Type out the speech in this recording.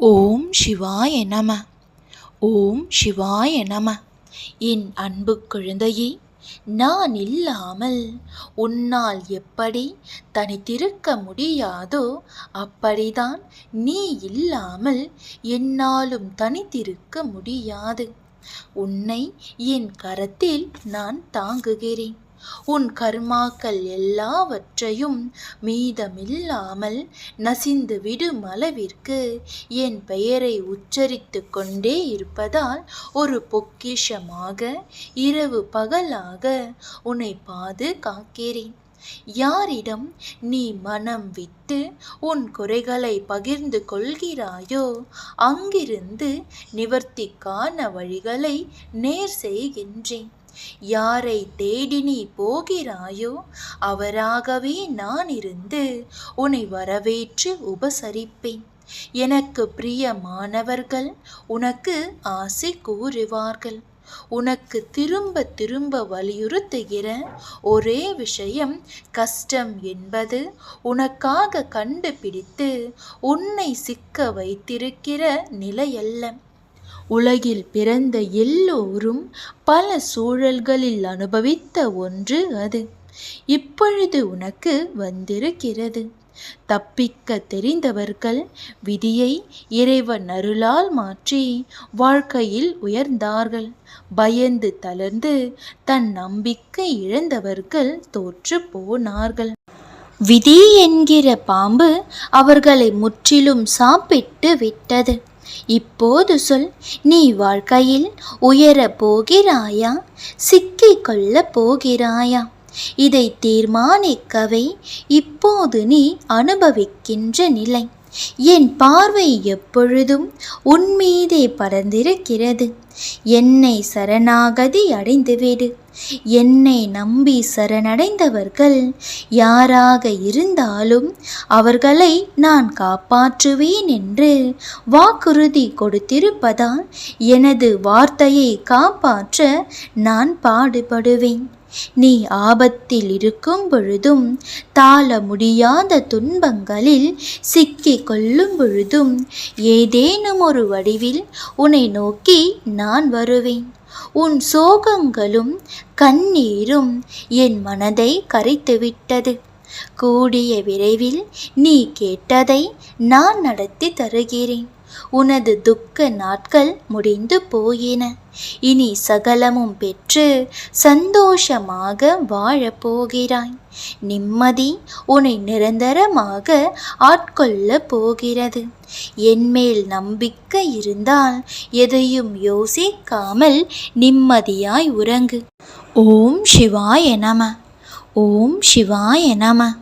ஓம் சிவாய நம. ஓம் சிவாய நம. என் அன்பு குழந்தையே நான் இல்லாமல் உன்னால் எப்படி தனித்திருக்க முடியாதோ அப்படிதான் நீ இல்லாமல் என்னாலும் தனித்திருக்க முடியாது. உன்னை என் கரத்தில் நான் தாங்குகிறேன். உன் கர்மாக்கள் எல்லாவற்றையும் மீதமில்லாமல் நசிந்து விடும் அளவிற்கு என் பெயரை உச்சரித்து கொண்டே இருப்பதால் ஒரு பொக்கிஷமாக இரவு பகலாக உன்னை பாதுகாக்கிறேன். யாரிடம் நீ மனம் விட்டு உன் குறைகளை பகிர்ந்து கொள்கிறாயோ அங்கிருந்து நிவர்த்திக்கான வழிகளை நேர் செய்கின்றேன். யாரை தேடி நீ போகிறாயோ அவராகவே நான் இருந்து உன்னை வரவேற்று உபசரிப்பேன். எனக்கு பிரியமானவர்கள் உனக்கு ஆசை கூறுவார்கள். உனக்கு திரும்ப திரும்ப வலியுறுத்துகிற ஒரே விஷயம் கஷ்டம் என்பது உனக்காக கண்டுபிடித்து உன்னை சிக்க வைத்திருக்கிற நிலையல்ல. உலகில் பிறந்த எல்லோரும் பல சூழல்களில் அனுபவித்த ஒன்று அது. இப்பொழுது உனக்கு வந்திருக்கிறது. தப்பிக்க தெரிந்தவர்கள் விதியை இறைவன் அருளால் மாற்றி வாழ்க்கையில் உயர்ந்தார்கள். பயந்து தளர்ந்து தன் நம்பிக்கை இழந்தவர்கள் தோற்று போனார்கள். விதி என்கிற பாம்பு அவர்களை முற்றிலும் சாப்பிட்டு விட்டது. இப்போது சொல் நீ வாழ்க்கையில் உயரப் போகிறாயா? சிக்கிக் கொள்ளப் போகிறாயா? இதை தீர்மானிக்கவே இப்போது நீ அனுபவிக்கின்ற நிலை. என் பார்வை எப்பொழுதும் உன்மீதே பறந்திருக்கிறது என்னை சரணாகதி அடைந்துவிடு. என்னை நம்பி சரணடைந்தவர்கள் யாராக இருந்தாலும் அவர்களை நான் காப்பாற்றுவேன் என்று வாக்குறுதி கொடுத்திருப்பதால் எனது வார்த்தையை காப்பாற்ற நான் பாடுபடுவேன். நீ ஆபத்தில் இருக்கும் பொழுதும் தாழ முடியாத துன்பங்களில் சிக்கிக் கொள்ளும் பொழுதும் ஏதேனும் ஒரு வடிவில் உன்னை நோக்கி நான் வருவேன். உன் சோகங்களும் கண்ணீரும் என் மனதை கரைத்துவிட்டது. கூடிய விரைவில் நீ கேட்டதை நான் நடத்தி தருகிறேன். உனது துக்க நாட்கள் முடிந்து போயின. இனி சகலமும் பெற்று சந்தோஷமாக வாழப்போகிறாய் நிம்மதி உன்னை நிரந்தரமாக ஆட்கொள்ளப் போகிறது. என்மேல் நம்பிக்கை இருந்தால் எதையும் யோசிக்காமல் நிம்மதியாய் உறங்கு. ஓம் சிவாய நம. ஓம் சிவாய நம.